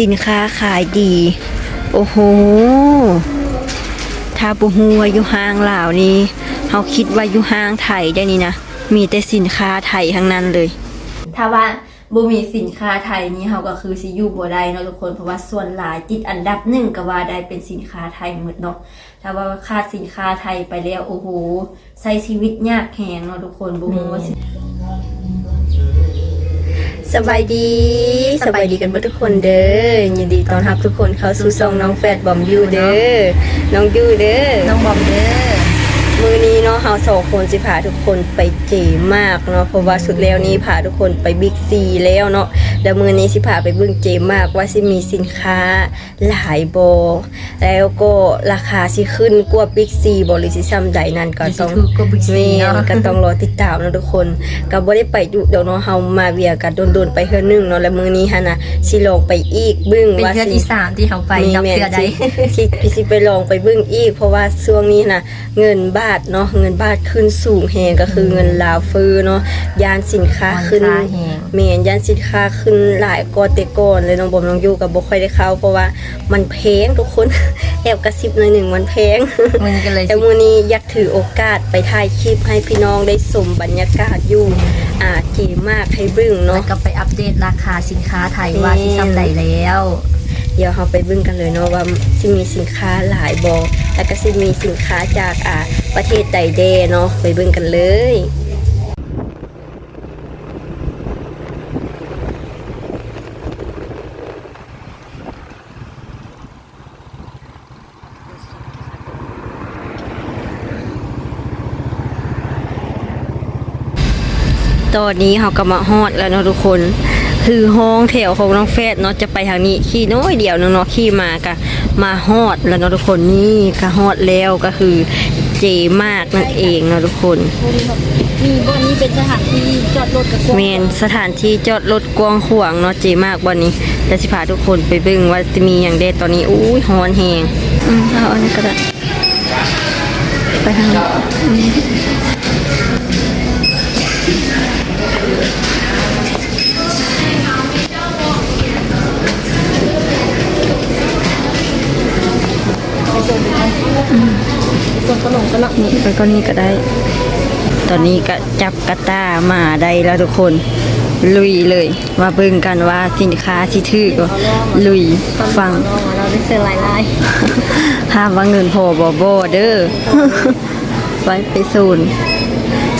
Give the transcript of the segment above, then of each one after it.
สินค้าขายดี โอ้โหถ้าบุฮูว่าอยู่ห้างเหล่านี้เขาคิดว่าอยู่ห้างไทยได้นี่นะ มีแต่สินค้าไทยทั้งนั้นเลย ถ้าว่าบ่มีสินค้าไทยนี่เขาก็คือสิอยู่บ่ได้เนาะทุกคนเพราะว่าส่วนหลายติดอันดับหนึ่งก็ว่าได้เป็นสินค้าไทยหมดเนาะถ้าว่าขาดสินค้าไทยไปแล้วโอ้โหใช้ชีวิตยากแหงเนาะทุกคนบ่ฮู้ว่า สบายดีสบายดีกันทุกคนเด้อยินดีต้อนรับทุกคนเข้าสู่ซองน้องแฟดบอมยูเด้อน้องยูเด้อน้องบอมเด้อ เนาะเฮาสองคนสิพาทุกคนไปเจ๋มากเนาะเพราะว่าสุดแล้วนี้พาทุกคนไปบิ๊กซีแล้วเนาะแล้วมือนี้สิพาไปเบิ่งเจ๋มากว่าสิมีสินค้าหลายบแล้วก็ราคาสิขึ้นกว่าบิ๊กซีบหริสิซ้ำใดนั่นก็ต้องถูกก็บิ๊กซีแม่เนาะนก็ต้องรอติดตามเนาะทุกคนก็บ่ได้ไปดูเดี๋ยวเนาะเฮามาเวียกันโดนๆไปเทื่อนึงเนาะแล้วมื้อนี้หั่นน่ะสิลองไปอีกเบึ้งเป็นว่าเพื่อนสิที่สามที่เขาไปนับเทือใดสิสิสิไปลองไปเบึ้งอีก เพราะว่าช่วงนี้น่ะเงินบาทเนาะเงินบาทขึ้นสูงแฮงก็คือเงินลาวฟื้อเนาะยานสินค้าขึ้นราคาแฮงแม่นยานสินค้าขึ้นหลายกว่าแต่ก่อนเลยน้องบอมน้องอยู่ก็บ่ค่อยได้เข้าเพราะว่ามันแพงทุกคนแอบกระซิบหน่อยหนึ่งมันแพงมึงก็เลยแต่มือนี้อยากถือโอกาสไปถ่ายคลิปให้พี่น้องได้สมบรรยากาศอยู่อ่าเก๋มากให้เบึ้งแล้เนาะวก็ไปอัปเดตราคาสินค้าไทยแม่ว่าที่ซ้ำใดแล้ว เดี๋ยวเราไปบึ้งกันเลยเนาะว่าสิมีสินค้าหลายบอแล้วก็สิมีสินค้าจากอ่าประเทศใดเดเนาะไปบึ้งกันเลยตอนนี้เขาก็มาฮอดแล้วเนาะทุกคน คือห้องแถวของน้องแฟดเนาะจะไปทางนี้ขี่น้อยเดียวนึงเนาะขี่มากะมาฮอดแล้วเนาะทุกคนนี่ก็ฮอดแล้วก็คือเจมากนั่นเองเนาะทุกคนมีบ่อนนี้เป็นสถานที่จอดรถกับกเมนสถานที่จอดรถกว้างขวางเนาะเจมากวันนี้จะสิพาทุกคนไปเบิ่งว่าจะมีอย่างเด็ดตอนนี้อุ้ยฮอนแหงอืมเอาอันนี้ก็ได้ไปทาง นี้อืมนี่ไปก็นี่ก็ได้ ตอนนี้ก็จับกระต้ามาได้แล้วทุกคน ลุยเลยมาเบิ่งกันว่าสินค้าที่ถือก็ลุยฟังเราได้เจอหลายลายห้ามว่าเงินพอบอบอเด้อไปไปโซน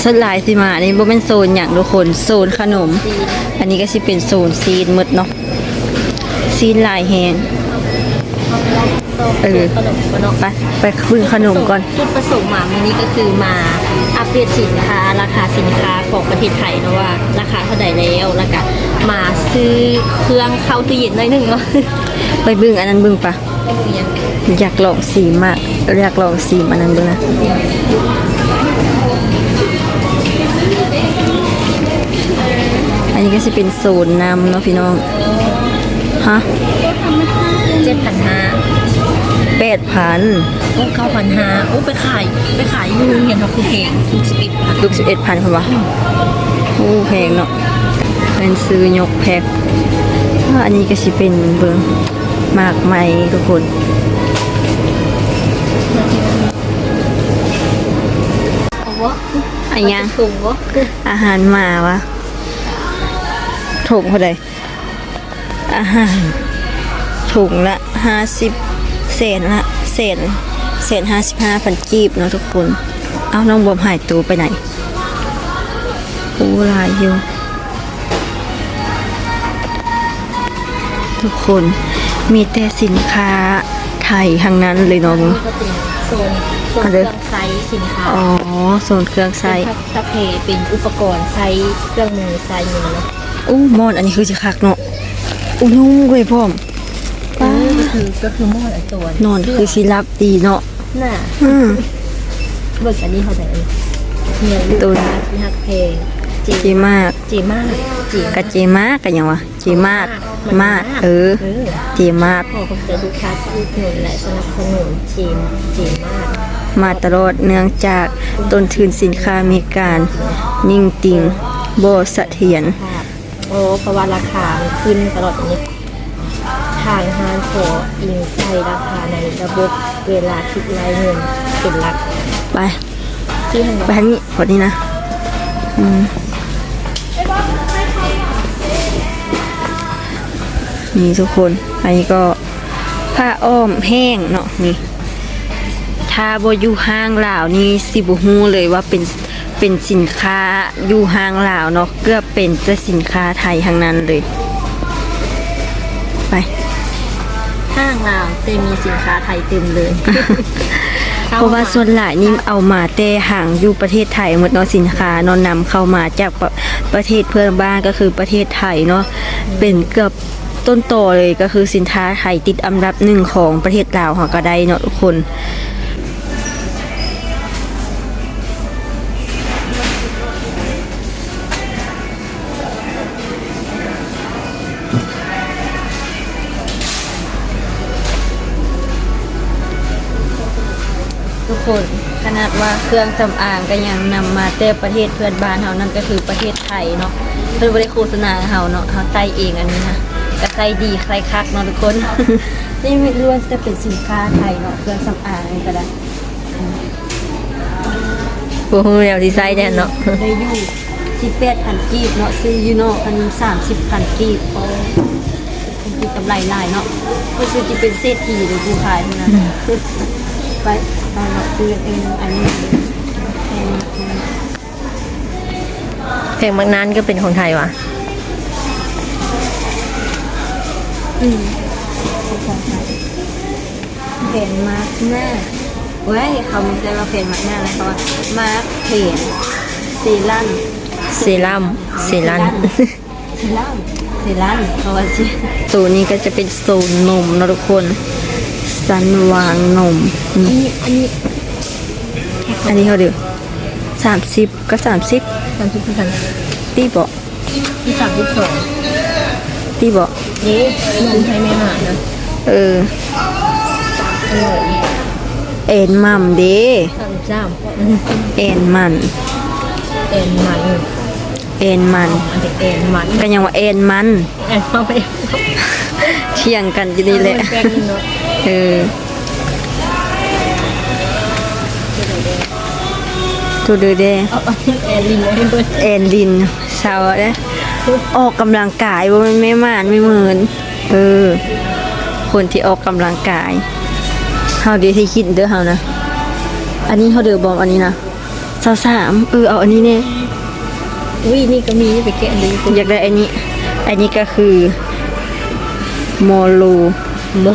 สดหลายสิมาอันนี้บ่เป็นโซนอย่างทุกคนโซนขนม อันนี้ก็สิเป็นโซนซีนหมดเนาะซีนหลายแฮง เออขนมขนมไปไปพึ่งขนมก่อน จุดประสงค์มาวันนี้ก็คือมาอัปเดตสินค้า ราคาสินค้าของประเทศไทยเนาะว่า ราคาเท่าไหร่แล้วแล้วก็มาซื้อเครื่องเข้าตู้เย็นหน่อยหนึงเนาะไปเบึ้งอันนั้นเบึ้งปะยังอยากลองสีมากอยากลองสีมันนั้นดูนะอันนี้ก็จะเป็นโซนน้ำเนาะพี่น้องฮะเจ็ดพันห้า แปดพันโอ้เก้าพันห้าโอ้ไปขายไปขายอยู่เห็นเขาคือเพลงคือสปิดพันลูกสิบเอ็ดพันค่ะวะโอ้แพงเนาะเป็นซื้อยกแพ็คอ่าอันนี้ก็จะเป็นเบิงมากไหมทุกคนเอาวะอันยังถุงวะอาหารหมาวะถุงเท่าไหร่อาหารถุงละห้าสิบ เศษละเศษเศษห้าสิบห้าพันกีบเนาะทุกคน เอาน้องบวมหายตัวไปไหนอู้ลายอยู่ทุกคนมีแต่สินค้าไทยทั้งนั้นเลยเนาะมึงก็เป็นโซนโซนเอาเคเด้รื่อองไซส์สินค้าอ๋อโซนเครื่องใช้ถ้าเพเป็นอุปกรณ์ไซส์เครื่องมือไซส์มือเนาะอู้มอนอันนี้คือจะคักเนาะอู้นุ่งเลยพ่อมเออก็ คือก็คือหม้อไอตัวนอนคือสิรับดีเนาะน่ะอืมเบิกอันนี้เขาไหนเงินตัวที่หักเพลงจีเจมาก จีมากจีกะเจมากกันยังวะเจมากมากเออเออเจมากขอขอบใจลูกค้าที่อุดหนุนและสนับสนุนจีมจีมาก มาตลอดเนื่องจากต้นทุนสินค้ามีการนิ่งติงบ่เสถียรครับโอ้เพราะว่าราคามันขึ้นตลอดอย่างนี้ ทางห้างขออิงใส่ราคาในระบบเวลาคิดรายเงินเป็นหลักไปที่ทางไปทางนี้กดนี้นะอืมนี่ทุกคน อันนี้ก็ผ้าอ้อมแห้งเนาะนี่ถ้าบอยู่ห้างลาวนี่สิบฮู้เลยว่าเป็นเป็นสินค้าอยู่ห้างลาวเนาะเกือบเป็นจะสินค้าไทยทั้งนั้นเลย ไป ห้างลาวจะมีสินค้าไทยเต็มเลย เพราะว่าส่วนหลายนี่เอามาแต่ห่างอยู่ประเทศไทยหมดเนาะสินค้าเนอนนำเข้ามาจากประประเทศเพื่อนบ้านก็คือประเทศไทยเนาะเป็นเกือบต้นโตอเลยก็คือสินค้าไทยติดอันดับหนึ่งของประเทศลาวเขาก็ได้เนาะทุกคน คนขนาดว่าเครื่องสำอางก็ยังนำมาแต่ประเทศเพื่อนบ้านเฮานั่นก็คือประเทศไทยเนาะเพิ่นบ่ได้โฆษณาให้เฮาเนาะเฮาใส่เองอันนี้นะก็ใส่ดีใส่คักเนาะทุกคนนี่ไม่ล้วนจะเป็นสินค้าไทยเนาะเครื่องสำอางนี่ก็ได้บ่ฮู้แล้วที่ใส่แน่เนาะได้อยู่18,000กีบเนาะซื้ออยู่เนาะอัน30,000กีบโอ้คือกำไรหลายเนาะก็คือจะเป็นเศรษฐีหรือผู้ขายเท่านั้นไป ไปเนาะซื้อเองอันนี้แพงมากเลยเพลงบางนั้นก็เป็นของไทยวะอืมเผ็นมากหน้าเว้ยเขาไม่ได้มาเผ็นมากหน้านะเขาว่ามาร์คเผ็นซีลันเซรั่มเซรั่มซีลันซีลันเขาว่าสิตัวนี้ก็จะเป็นโซนนมนะทุกคน สันวางนมนี่อันนี้อันนี้เขาเดือสามสิบก็สามสิบสามสิบพันตีบอกที่สามสิบสองตีบอกนี่นมไทยไม่หานะเอออร่อยเอ็นมัมเด้สามสิบสามเอ็นมันเอ็นมันเอ็นมันอันเด็กเอ็นมันก็ยังว่าเอ็นมันเอ็นมาไปเที่ยงกันอยู่นี่แหละแป้งนี่ เนาะเออตูดูเด้แอนลินไว้ให้เพื่อนลินเช้าเด้ออกกำลังกายว่ามันไม่มานไม่เหมือนเออ คนที่ออกกำลังกายเฮาเดียวที่คิดเด้อเฮานะอันนี้เฮาเดือบอมอันนี้นะสาวสามเออเอาอันนี้เนี่ยอุ้ยนี่ก็มีไปแกะดูอยากได้อันนี้ อันนี้ก็คือโมลูโม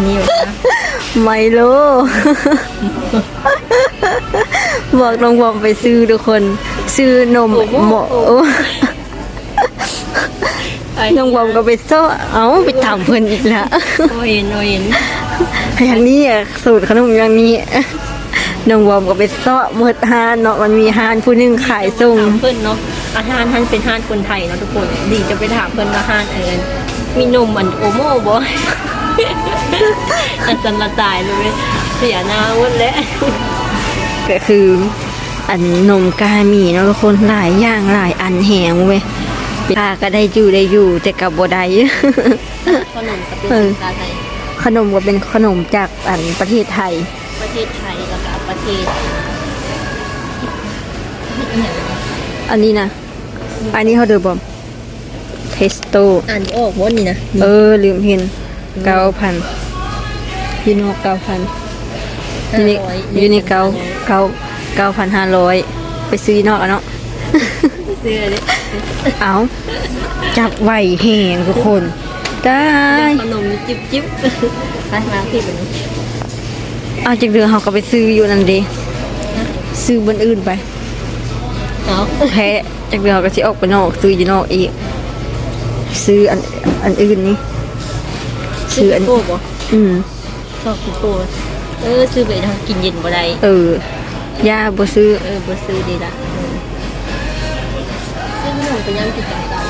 นนี้อยู่นะไมโลบอกน้องบอมไปซื้อทุกคน ซื้อนมโมโอ้น้องบอมก็ไปโซ่เอาไปถามเพิ่นอีกแล้วโอเอ็นโอเอ็นอย่างนี้อะสูตรขนมอย่างนี้น้องบอมก็ไปเซาะเมื่อฮานเนาะมันมีฮานผู้หนึงขายส่งถามเพื่อนเนาะอาหารท่านเป็นห้านคนไทยเนาะทุกคนดีจะไปถามเพื่อนว่าห้านเอินมีนมอันโอโม่บ่ อันสันละตายเลยเสียหน้าหมดแล้วก็คือ อันนมกามีเนาะทุกคนหลายอย่างหลายอันแหงเว้ยปลาก็ได้อยู่ได้อยู่ แต่กับบ่ได้ขนมกับเป็นเออสินค้าไทยขนมก็เป็นขนมจากอันประเทศไทย ประเทศไทยแล้วก็ประเทศ อันนี้นะ อันนี้เขาเดือบอมเทสโต อ่านออกว่านี่นะ เออ ลืมเห็น เก้าพันยูโนเก้าพันยูนิยูนิเก้าเก้าเก้าพันห้าร้อยไปซื้อนอกอะเนาะซื้อเลยเอาจับไหวแหงทุกคนได้ขนมจิ๊บจิ๊บไปมาที่เป็นเอาจากเดือนเขาก็ไปซื้ออยู่นั่นเดีซื้อบนอื่นไปเอาแพ้จากเดือนเขาก็สิออกไปนอกซื้ออยู่นอกอีกซื้ออันอันอื่นนี่ ซื้ออันโก้บ่อืมชอบกิโก้เออซื้อไปทำกินเย็นบ่ได้เออย่าบ่ซื้อเออบ่ซื้อดีละซื้อขนมไปย่างกินกันกัน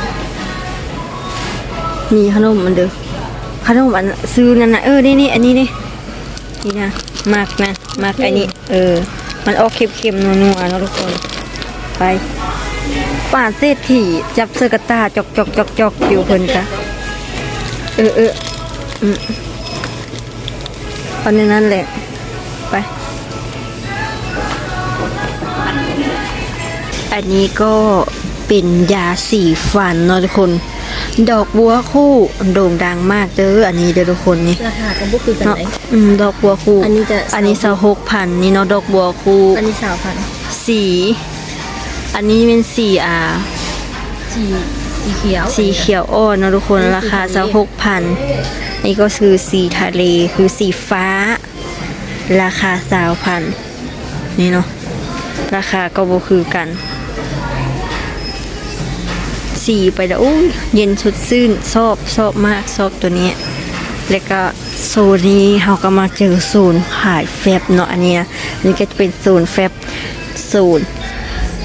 มีขนมมันเด้อขนมอันซื้อนั่นนะเออนี่นี่อันนี้นี่นี่นะมากนะมากอันนี้ เออ มันออกเค็มๆนัวๆเนาะทุกคนไปป่าเศรษฐีจับเสื้อกระตาจอกจอกจอกจอกอยู่เพิ่นกะเออเอออืม ตอนนี้นั่นแหละ ไป อันนี้ก็เป็นยาสีฟันเนาะทุกคน ดอกบัวคู่โด่งดังมากเด้ออันนี้เด้อทุกคนนี่ราคาก็บ่คือกันเนาะไหนอืมดอกบัวคู่ อันนี้จะอันนี้สหกพันนี่เนาะดอกบัวคู่อันนี้สาวพันสี อันนี้เป็นสีอ่าสีสีเขียว สีเขียวอ่อนเนาะทุกคนอันนี้ราคาสีสทะเลหกพัน นี่ก็คือสีทะเลคือสีฟ้า ราคาสาวพันนี่เนาะราคาก็บ่คือกัน สีไปแล้วอู้เย็นสดชื่นชอบชอบมากชอบตัวนี้แล้วก็โซนนี้เราก็มาเจอโซนขายแฟบเนาะอันเนี้ยนี่ก็จะเป็นโซนแฟบโซน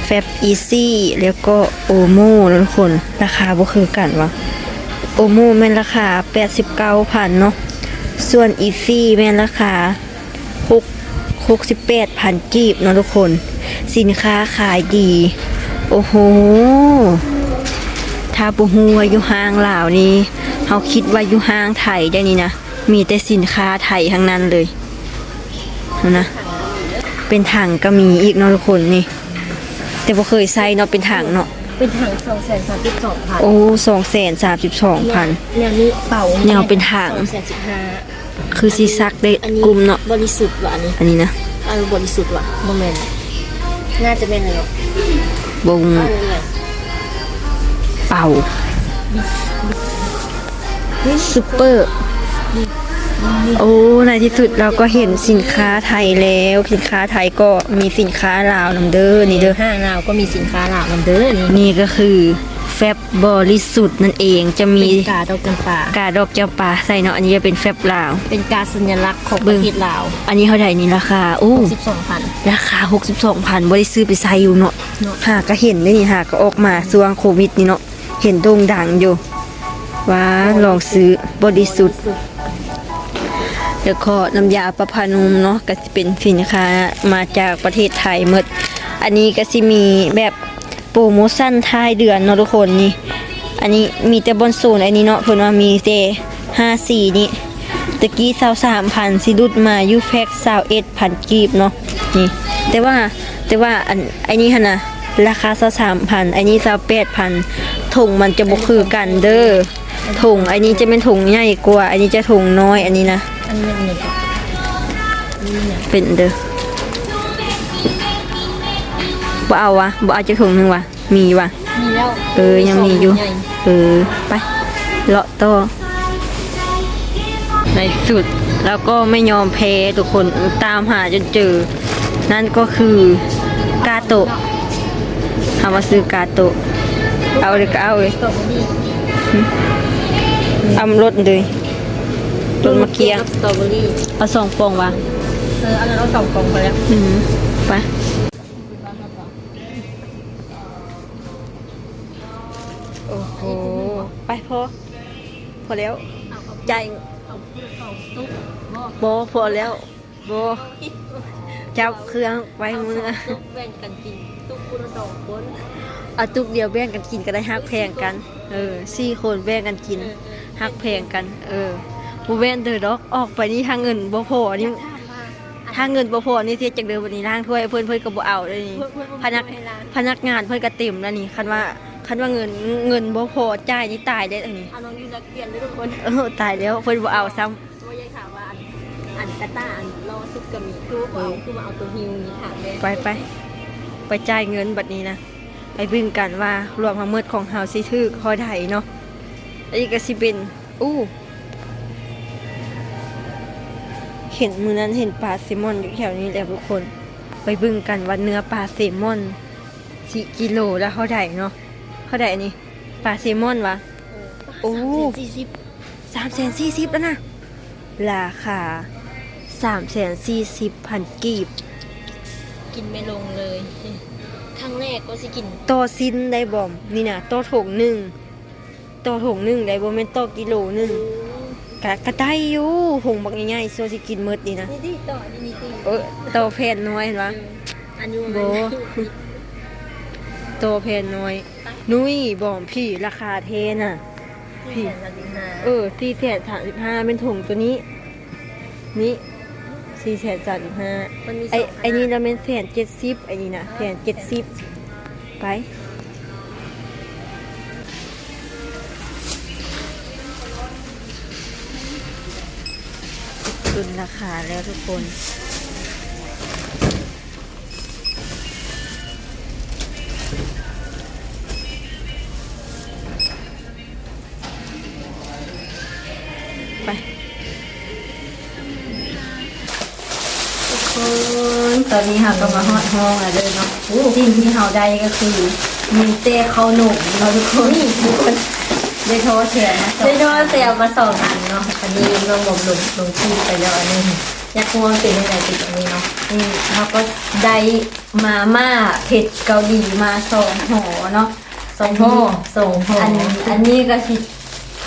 แฟบอีซี่แล้วก็โอโม่ทุกคนราคาบ่คือกันวะ โอโม่แม่นราคา89,000เนาะส่วนอีซี่แม่นราคา6 68,000กีบเนาะทุกคน สินค้าขายดี โอ้โหถ้าปูฮูว่าอยู่ห้างลานี่เขาคิดว่าอยู่ห้างไทยได้นี่นะ มีแต่สินค้าไทยทั้งนั้นเลยนะ เป็นถังก็มีอีกเนาะทุกคนนี่ แต่บ่เคยใส่เนาะเป็นถังเนาะ เป็นถังสองแสนสามสิบสองพันโอ้สองแสนสามสิบสองพันเนี่ยนี่เป่าเนี่ยเป็นถังสองแสนสิบห้าคือซีซักได้อันนี้กลุ่มเนาะบริสุทธิ์ว่ะอันนี้อันนี้นะอันบริสุทธิ์ว่ะโมเมนน่าจะเป็นเลยบงอันนี้เลยเป่าซูเปอร์ โอ้ในที่สุดเราก็เห็นสินค้าไทยแล้ว สินค้าไทยก็มีสินค้าลาวนำเด้อนี่เด้อห้างเราก็มีสินค้าหลากมันเด้อนี่นี่ก็คือแฟบบริสุทธิ์นั่นเองจะมีเป็นกาดอกจำปากาดอกจำปาใส่เนาะอันนี้จะเป็นแฟบลาว เป็นการสัญลักษณ์ของปเบิ่ระงเทศลาว อันนี้เท่าไหร่นี่ราคาโอ้สิบสองพันราคา62,000บ่ได้ซื้อไปใส่อยู่เนาะเนาะหาก็เห็นได้นี่หาก็ออกมาช่วงโควิดนี่เนาะเห็นโด่งดังอยู่ว้าลองซื้อบริสุทธิ์ แล้วก็น้ำยาประพานุมเนาะก็จะเป็นสินค้ามาจากประเทศไทยหมด อันนี้ก็สิมีแบบโปรโมชั่นท้ายเดือนเนาะทุกคนนี่ อันนี้มีแต่บนศูนย์อันนี้เนาะเพิ่นว่ามีแต่ห้าสี่นี่ตะกี้สาวสามพันสิรุดมายูแฟกสาวเอ็ดพันกีบเนาะนี่ แต่ว่าแต่ว่าอันไอันนี้ฮะนะราคาสาวสามพันอันนี้สาวแปดพันถุงมันจะบ่คือกันเด้อถุงอันนี้จะเป็นถุงใหญ่กว่า อันนี้จะถุงน้อยอันนี้นะ อันนี้เนี่ยนี่เนี่ยเป็นเด้อบ่เอาวะบ่เอาจะถุงหนึงวะมีวะมีแล้วเออยังมีอยู่ใหญ่เออไปเลาะต่อในสุดแล้วก็ไม่ยอมแพ้ทุกคนตามหาจนเจอ นั่นก็คือกาโตะหามาซื้อกาโตะเอาเลยก็เอาเลยสตรอเบอรี่เอารถเลย รถมาเกียงสตรอเบอรี่เอาสองฟองวะเอออันนั้นเอาสองกล่องไปแล้วอืมไปโอ้โหไปพอพอแล้วใจายเอาเอาตุ๊กหม้อโบพอแล้วโบจับเครื่องไว้มือตุ๊กแบ่งกันกินตุ๊กคนละสองคนเอาตุกเดียวแบ่งกันกินก็ได้ฮักแพงกัน เออสี่คนแบ่งกันกินฮักแพงกัน เออ บูแว่นเดอดอกออกไปนี่ทางเงินบ่พอนี่ทางเงินบ่พอนี่เทียจากเดิมวันนี้ล้างถ้วยเพิ่นเพิ่นก็บ่เอาเลยนี่พนักพนักงานเพิ่นก็เต็มแล้วนี่คันว่าคันว่าเงินเงินบ่พอจ่ายนี่ตายได้อันนี้เอาน้องยูนักเรียนด้วยทุกคนเออตายแล้วเพิ่นบ่เอาซ้ำว่ายังถามว่าอันอันกาตาอันรอซุปกะหมี่คือเอาคือมาเอาตัวฮิวนี่ถามเลยไปไปไปจ่ายเงินบัดนี้นะไปเบึงกันว่ารวมทั้งหมดของเฮาสิถือพอไดเนาะอันนี้ก็สิเป็นอู้ เห็นมือนั้นเห็นปลาแซลมอนอยู่แถวนี้แหล้วทุกคน ไปเบึงกันว่าเนื้อปลาแซลมอนสิกิโลแล้วเท่าไดเนาะเท่าไดอันนี้ปลาแซลมอนวะโอ้สี่สิบสามแสนสี่สิบแล้วนะราคาสามแสนสี่สิบพันกีบ กินไม่ลงเลยครั้งแรกก็สิกินต่อซินได้บ่มนี่นะต่อถงหนึ่งต่อถงหนึ่งได้บ่แม่นต่อกิโลหนึ่ง กะกะได้อยู่ถงบักง่ายๆโซสิกินหมดนี่นะนี่ดิต่อนี่นี่ดิเออต่อแพนน้อยเห็นปะอันนี้โบโตแพนน้อย นุ้ยบอมพี่ราคาเทน่ะพี่เออสี่แสนสามสิบห้าเป็นถุงตัวนี้ นี่สี่แสนสามสิบห้ามันมีไอสงไอนี่เราเป็นแสนเจ็ดสิบไอนี่นะแสนเจ็ดสิบไป ตุนราคาแล้วทุกคน ไป ทุกคน ตอนนี้เราก็มาฮอดห้องแล้วเลยเนาะสิ่งที่เราได้ก็คือมีเต้ข้าวหนุ่มเราะทุกคนทุกคน ได้โทรแชร์มาสองได้ด้วยเซลมาสองอันเนาะอันนี้ลงบมลงลงที่ไปแล้วอันนี้อยากรู้ว่าเป็นยังไงติดอันนี้เนาะอืมเราก็ได้มาม่าเผ็ดเกาหลีมาสองห่อเนาะสองห่อสองห่ออัอันอันนี้ก็สิ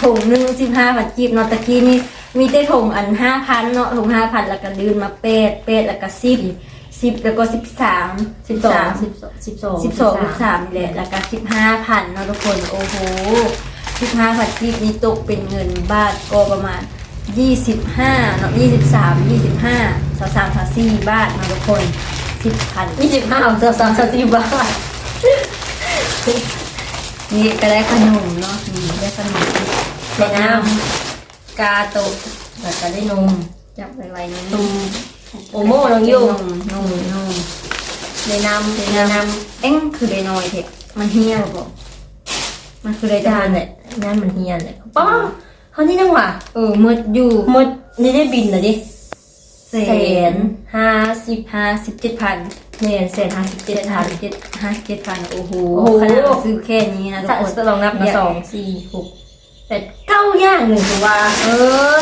ถุงหนึ่งสิบห้าพันกีบเนาะตะกี้นี่มีแต่ถุงอันห้าพันเนาะถุงห้าพันแล้วก็ลืนมาเป็ดเป็ดแล้วก็สิบสิบแล้วก็สิบสามสิบสอสางมสิบสองสิบสองสิบสองสิบสามนี่แหละแล้วก็สิบห้าพันเนาะทุกคนโอ้โห สิบห้าพันกีบนี่ตกเป็นเงินบาทก็ประมาณยี่สิบห้าเนาะยี่สิบสามยี่สิบห้าสามสามสามสี่บาทเนาะทุกคนสิบพันยี่สิบห้าสามสามสามสิบบาทนี่ก็ได้ขนมเนาะนี่ได้ขนมในน้กาโตะำแล้วก็ได้นมจับไว้ๆนี่นมโอโม่น้องยูนมนมนมในน้ำในในน้น้ำเอ็งคือได้น้อยเถอะมันเหี่ยวบ่มันคือได้ำจาจานนเนี่ยนั่นมันเฮียนเนี่ยป้าเขานี่นั่งว่ะเออมืดอยู่หมดนี่ได้บินเหรอดิแสแสนนห้าสิบห้าสิบเจ็ดพันแสนแสนห้าสิบเจ็เจ็ดดพัพันนเจ็ดห้าเจ็ดพันโอ้โหโอ้โหขนาดเราซื้อแค่นี้นะทุกถ้าคนจะลองนับมาสองสี่หกแปดเก้าอย่างหนึ่งคือว่าเออ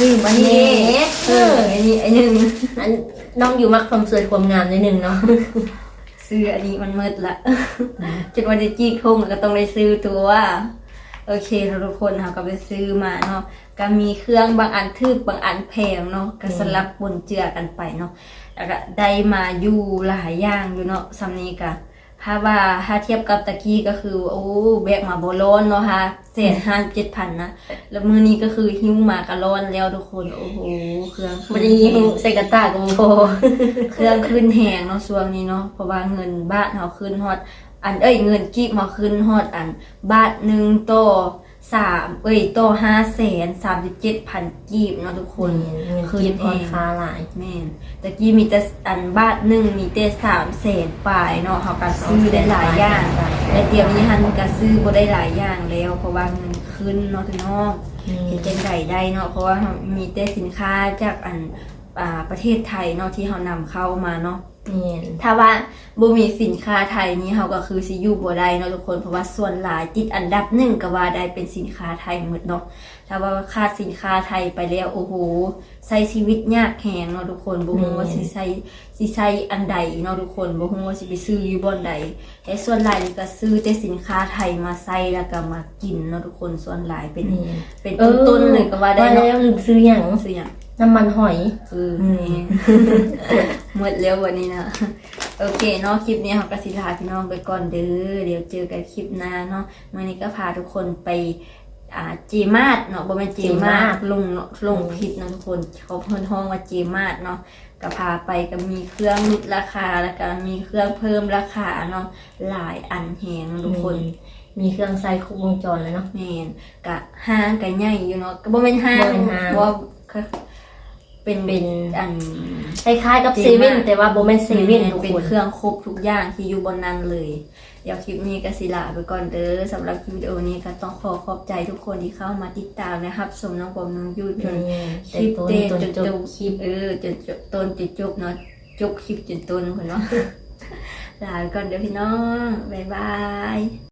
ลืมอันนี้เย้เอออันนี้อันหนึ่งอันน้องอยู่มักความสวยความงามนิดนึงเนาะซื้ออันนี้มันมืดละจนวันจะจี้ทุ่งก็ต้องได้ซื้อตัว โอเคเราทุกคนเราก็ไปซื้อมาเนาะก็มีเครื่องบางอันทึบบางอันแพงเนาะก็สลับปนเจือกันไปเนาะแล้วก็ได้มาอยู่หลายอย่างอยู่เนาะสำนี้ก็ถ้าว่าถ้าเทียบกับตะกี้ก็คือโอ้แบกมาโบร้อนเนาะฮะเศษห้าเจ็ดพันนะแล้วมือนี้ก็คือหิ้วมากระร้อนแล้วทุกคนโอ้โหเครื่องมันจะยิงใส่กระตากกับโบเครื่องขึ้นแหงเนาะช่วงนี้เนาะเพราะว่าเงินบ้านเราขึ้นฮอด อันเอ้ยเงินกีบมาขึ้นฮอดอันบาทหนึ่งโตสามเอ้ยโตห้าแสนสามสิบเจ็ดพันกีบเนาะทุกคนเงินขึ้เก็นบแหออนงคาหลายแม่นตะกี้มีแต่อันบาทหนึ่งมีแต่สามแสนปลายเนาะเขาก็ซื้อได้หลายอย่างแต่เตรียมนี้ฮันก็ซื้อบ่ได้หลายอย่างแล้วเพราะว่าเงินขึ้นเนาะทุกน้องเห็นจังไดได้เนาะเพราะว่ามีแต่สินค้าจากอัน อ่าประเทศไทยเนาะที่เขานำเข้ามาเนาะเนี่ยถ้าว่าบ่มีสินค้าไทยนี้เขาก็คือสิอยู่บ่ได้เนาะทุกคนเพราะว่าส่วนหลายติดอันดับหนึ่งก็ว่าได้เป็นสินค้าไทยหมดเนาะถ้าว่าขาดสินค้าไทยไปแล้วโอ้โหใช้ชีวิตยากแหงเนาะทุกคนบ่ฮู้ว่าสิใช้สิใช้อันใดเนาะทุกคนบ่ฮู้ว่าสิไปซื้ออยู่บ่อนใดแต่ส่วนหลายนี่ก็ซื้อแต่สินค้าไทยมาใช้แล้วก็มากินเนาะทุกคนส่วนหลายเป็นนี่เป็นต้นๆเลยก็ว่าได้แล้เนาะวลืมซื้ออย่างซื้อหยัง น้ำมันหอยเออนี่หมดแล้ววันนี้นะโอเคเนาะคลิปนี้เราก็สิลาพี่น้องไปก่อนเด้อเดี๋ยวเจอกันคลิปหน้าเนาะวันนี้ก็พาทุกคนไปอ่าเจมาดเนาะบ่แม่นเจมาดลงเนาะลงผิดเนาะทุกคนเขาเพิ่นห้องว่าเจมาดเนาะก็พาไปก็มีเครื่องลดราคาแล้วก็มีเครื่องเพิ่มราคาเนาะหลายอันแหงเนาะทุกคนมีเครื่องใส่ครบวงจรเลยเนาะแม่นกะห้างกะใหญ่อยู่เนาะก็บ่แม่นห้างบ่แม่นห้าง เพราะว่าเป็นเป็นอันคล้ายๆกับเจ๋เซงมากเว่นแต่ว่าโบแมนเซเว่นทุกเป็นคนเครื่องครบทุกอย่างที่อยู่บนนั้นเลยเดี๋ยวคลิปนี้ก็สิลาไปก่อนเด้อสำหรับคลิปวิดีโอนี้ก็ต้องขอขอบใจทุกคนที่เข้ามาติดตามนะครับสมน้องผมน้องยูจนคแต่ลิปต้นเต้นต้นจนจจบบคลิปเออจนจบต้นจนจบเนาะจบคลิปจนต้นคนเนาะลาไปก่อนเดี๋ยวพี่น้องบ๊ายบาย